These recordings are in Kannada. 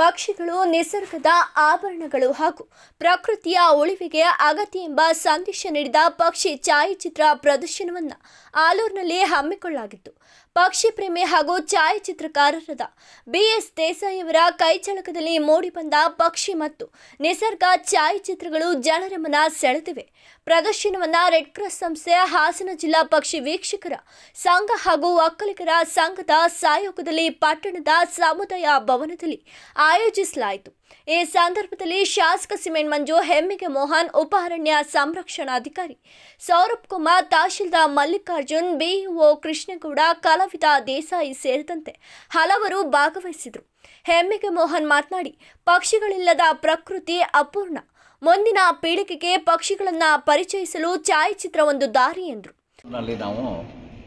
ಪಕ್ಷಿಗಳು, ನಿಸರ್ಗದ ಆಭರಣಗಳು ಹಾಗೂ ಪ್ರಕೃತಿಯ ಉಳಿವಿಗೆ ಅಗತ್ಯ ಎಂಬ ಸಂದೇಶ ನೀಡಿದ ಪಕ್ಷಿ ಛಾಯಾಚಿತ್ರ ಪ್ರದರ್ಶನವನ್ನು ಆಲೂರಿನಲ್ಲಿ ಹಮ್ಮಿಕೊಳ್ಳಲಾಗಿತ್ತು. ಪಕ್ಷಿ ಪ್ರೇಮಿ ಹಾಗೂ ಛಾಯಾಚಿತ್ರಕಾರರಾದ ಬಿಎಸ್ ದೇಸಾಯಿ ಅವರ ಕೈಚಳಕದಲ್ಲಿ ಮೂಡಿಬಂದ ಪಕ್ಷಿ ಮತ್ತು ನಿಸರ್ಗ ಛಾಯಾಚಿತ್ರಗಳು ಜನರ ಮನ ಸೆಳೆದಿವೆ. ಪ್ರದರ್ಶನವನ್ನು ರೆಡ್ ಕ್ರಾಸ್ ಸಂಸ್ಥೆ, ಹಾಸನ ಜಿಲ್ಲಾ ಪಕ್ಷಿ ವೀಕ್ಷಕರ ಸಂಘ ಹಾಗೂ ಒಕ್ಕಲಿಗರ ಸಂಘದ ಸಹಯೋಗದಲ್ಲಿ ಪಟ್ಟಣದ ಸಮುದಾಯ ಭವನದಲ್ಲಿ ಆಯೋಜಿಸಲಾಯಿತು. ಈ ಸಂದರ್ಭದಲ್ಲಿ ಶಾಸಕ ಸಿಮೆಂಟ್ ಮಂಜು, ಹೆಮ್ಮಿಗೆ ಮೋಹನ್ ಉಪ ಅರಣ್ಯ ಸಂರಕ್ಷಣಾಧಿಕಾರಿ ಸೌರಭ್ ಕುಮಾರ್, ತಹಶೀಲ್ದಾರ್ ಮಲ್ಲಿಕಾರ್ಜುನ್, ಬಿಇಒ ಕೃಷ್ಣಗೌಡ, ಕಲಾವಿದ ದೇಸಾಯಿ ಸೇರಿದಂತೆ ಹಲವರು ಭಾಗವಹಿಸಿದರು. ಹೆಮ್ಮಿಗೆ ಮೋಹನ್ ಮಾತನಾಡಿ, ಪಕ್ಷಿಗಳಿಲ್ಲದ ಪ್ರಕೃತಿ ಅಪೂರ್ಣ. ಮುಂದಿನ ಪೀಳಿಗೆಗೆ ಪಕ್ಷಿಗಳನ್ನು ಪರಿಚಯಿಸಲು ಛಾಯಾಚಿತ್ರ ಒಂದು ದಾರಿ ಎಂದರು.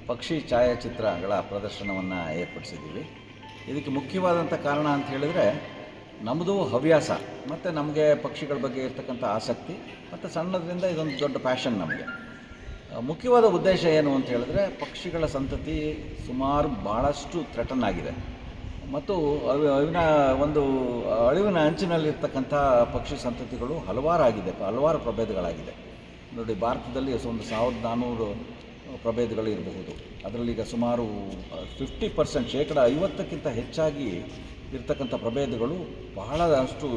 ಪಕ್ಷಿ ಛಾಯಾಚಿತ್ರಗಳ ಪ್ರದರ್ಶನವನ್ನು ಏರ್ಪಡಿಸಿದ್ದೀವಿ. ಇದಕ್ಕೆ ಮುಖ್ಯವಾದಂಥ ಕಾರಣ ಅಂತ ಹೇಳಿದರೆ ನಮ್ಮದು ಹವ್ಯಾಸ, ಮತ್ತು ನಮಗೆ ಪಕ್ಷಿಗಳ ಬಗ್ಗೆ ಇರ್ತಕ್ಕಂಥ ಆಸಕ್ತಿ, ಮತ್ತು ಸಣ್ಣದರಿಂದ ಇದೊಂದು ದೊಡ್ಡ ಪ್ಯಾಷನ್ ನಮಗೆ. ಮುಖ್ಯವಾದ ಉದ್ದೇಶ ಏನು ಅಂತ ಹೇಳಿದ್ರೆ ಪಕ್ಷಿಗಳ ಸಂತತಿ ಸುಮಾರು ಭಾಳಷ್ಟು ಥ್ರೆಟನ್ ಆಗಿದೆ. ಮತ್ತು ಅವಿ, ಅವಿನ ಒಂದು ಅಳಿವಿನ ಅಂಚಿನಲ್ಲಿರ್ತಕ್ಕಂಥ ಪಕ್ಷಿ ಸಂತತಿಗಳು ಹಲವಾರಾಗಿದೆ, ಹಲವಾರು ಪ್ರಭೇದಗಳಾಗಿದೆ. ನೋಡಿ, ಭಾರತದಲ್ಲಿ ಒಂದು ಸಾವಿರದ ನಾನ್ನೂರು ಪ್ರಭೇದಗಳು ಇರಬಹುದು ಅದರಲ್ಲಿ ಈಗ ಸುಮಾರು ಫಿಫ್ಟಿ ಪರ್ಸೆಂಟ್ ಶೇಕಡ ಐವತ್ತಕ್ಕಿಂತ ಹೆಚ್ಚಾಗಿ ಇರ್ತಕ್ಕಂಥ ಪ್ರಭೇದಗಳು ಬಹಳಷ್ಟು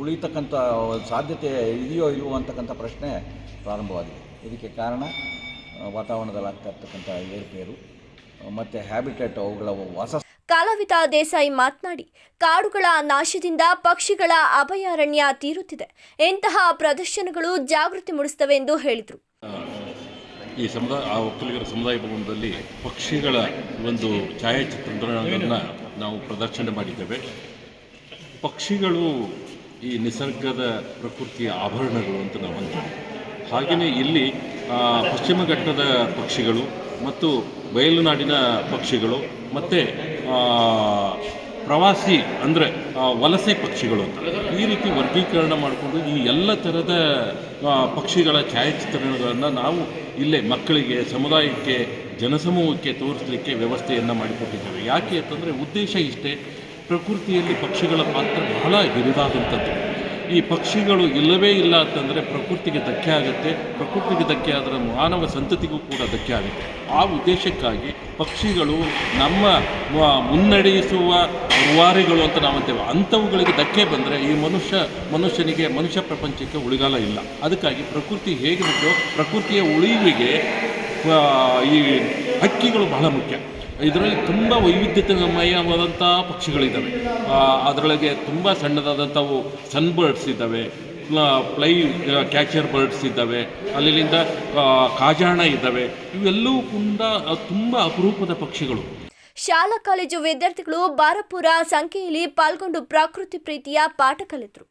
ಉಳಿತಕ್ಕಂಥ ಸಾಧ್ಯತೆ ಇದೆಯೋ ಇಲ್ಲವೋ ಅಂತಕ್ಕಂಥ ಪ್ರಶ್ನೆ ಪ್ರಾರಂಭವಾಗಿದೆ. ಇದಕ್ಕೆ ಕಾರಣ ಆ, ವಾತಾವರಣದಲ್ಲಿ ಆಗ್ತಾ ಇರ್ತಕ್ಕಂಥ ಏರುಪೇರು ಮತ್ತು ಹ್ಯಾಬಿಟೇಟ್ ಅವುಗಳ ವಾಸ ಕಾಲವಿತ ದೇಸಾಯಿ ಮಾತನಾಡಿ ಕಾಡುಗಳ ನಾಶದಿಂದ ಪಕ್ಷಿಗಳ ಅಭಯಾರಣ್ಯ ತೀರುತ್ತಿದೆ. ಇಂತಹ ಪ್ರದರ್ಶನಗಳು ಜಾಗೃತಿ ಮೂಡಿಸುತ್ತವೆ ಎಂದು ಹೇಳಿದರು. ಈ ಸಮುದಾಯ, ಆ ಒಕ್ಕಲಿಗರ ಸಮುದಾಯ ಭವನದಲ್ಲಿ ಪಕ್ಷಿಗಳ ಒಂದು ಛಾಯಾಚಿತ್ರಗಳನ್ನು ನಾವು ಪ್ರದರ್ಶನ ಮಾಡಿದ್ದೇವೆ. ಪಕ್ಷಿಗಳು ಈ ನಿಸರ್ಗದ ಪ್ರಕೃತಿಯ ಆಭರಣಗಳು ಅಂತ ನಾವು ಅಂತೀವಿ. ಹಾಗೆಯೇ ಇಲ್ಲಿ ಪಶ್ಚಿಮ ಘಟ್ಟದ ಪಕ್ಷಿಗಳು ಮತ್ತು ಬಯಲುನಾಡಿನ ಪಕ್ಷಿಗಳು ಮತ್ತು ಪ್ರವಾಸಿ ಅಂದರೆ ವಲಸೆ ಪಕ್ಷಿಗಳು ಅಂತ. ಈ ರೀತಿ ವರ್ಗೀಕರಣ ಮಾಡಿಕೊಂಡು ಈ ಎಲ್ಲ ಥರದ ಪಕ್ಷಿಗಳ ಛಾಯಾಚಿತ್ರಣಗಳನ್ನು ನಾವು ಇಲ್ಲೇ ಮಕ್ಕಳಿಗೆ, ಸಮುದಾಯಕ್ಕೆ, ಜನಸಮೂಹಕ್ಕೆ ತೋರಿಸಲಿಕ್ಕೆ ವ್ಯವಸ್ಥೆಯನ್ನು ಮಾಡಿಕೊಟ್ಟಿದ್ದೇವೆ. ಯಾಕೆ ಅಂತಂದರೆ ಉದ್ದೇಶ ಇಷ್ಟೇ. ಪ್ರಕೃತಿಯಲ್ಲಿ ಪಕ್ಷಿಗಳ ಪಾತ್ರ ಬಹಳ ಹಿರಿದಾದಂಥದ್ದು ಈ ಪಕ್ಷಿಗಳು ಇಲ್ಲವೇ ಇಲ್ಲ ಅಂತಂದರೆ ಪ್ರಕೃತಿಗೆ ಧಕ್ಕೆ ಆಗುತ್ತೆ. ಪ್ರಕೃತಿಗೆ ಧಕ್ಕೆ ಆದರೆ ಮಾನವ ಸಂತತಿಗೂ ಕೂಡ ಧಕ್ಕೆ ಆಗುತ್ತೆ. ಆ ಉದ್ದೇಶಕ್ಕಾಗಿ ಪಕ್ಷಿಗಳು ನಮ್ಮ ಮುನ್ನಡೆಯಿಸುವ ರುವಾರಿಗಳು ಅಂತ ನಾವು ಅಂತೇವೆ. ಅಂಥವುಗಳಿಗೆ ಧಕ್ಕೆ ಬಂದರೆ ಈ ಮನುಷ್ಯ, ಮನುಷ್ಯನಿಗೆ, ಮನುಷ್ಯ ಪ್ರಪಂಚಕ್ಕೆ ಉಳಿಗಾಲ ಇಲ್ಲ. ಅದಕ್ಕಾಗಿ ಪ್ರಕೃತಿ ಹೇಗಿರುತ್ತೋ ಪ್ರಕೃತಿಯ ಉಳಿವಿಗೆ ಈ ಹಕ್ಕಿಗಳು ಬಹಳ ಮುಖ್ಯ. ಇದರಲ್ಲಿ ತುಂಬ ವೈವಿಧ್ಯಮಯವಾದಂಥ ಪಕ್ಷಿಗಳಿದ್ದಾವೆ ಅದರೊಳಗೆ ತುಂಬ ಸಣ್ಣದಾದಂಥವು ಸನ್ ಬರ್ಡ್ಸ್ ಇದ್ದಾವೆ ಫ್ಲೈ ಕ್ಯಾಚರ್ ಬರ್ಡ್ಸ್ ಇದ್ದಾವೆ ಅಲ್ಲಿಂದ ಕಾಜಾಣ ಇದ್ದಾವೆ ಇವೆಲ್ಲವೂ ಕೂಡ ತುಂಬ ಅಪರೂಪದ ಪಕ್ಷಿಗಳು. ಶಾಲಾ ಕಾಲೇಜು ವಿದ್ಯಾರ್ಥಿಗಳು ಬಾರಪುರ ಸಂಖ್ಯೆಯಲ್ಲಿ ಪಾಲ್ಗೊಂಡು ಪ್ರಕೃತಿ ಪ್ರೀತಿಯ ಪಾಠ ಕಲಿತರು.